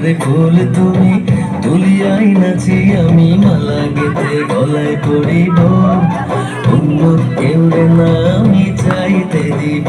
কাঁধে খোল তুমি। তুলিয়াই নাচি আমি মালা গেতে গলায় পড়িব। অন্য কেউ না আমি চাইতে দিব।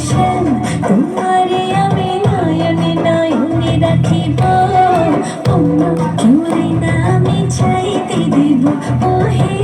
ভীষণ তোমারে আমি নয়নে নয়নে রাখিব। তোমাকে আমি চাইতে দেব। ওহে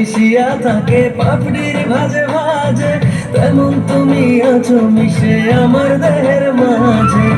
মিশিয়া থাকে পাপড়ির ভাজে ভাজে তেমন তুমি আছো মিশে আমার দেহের মাঝে।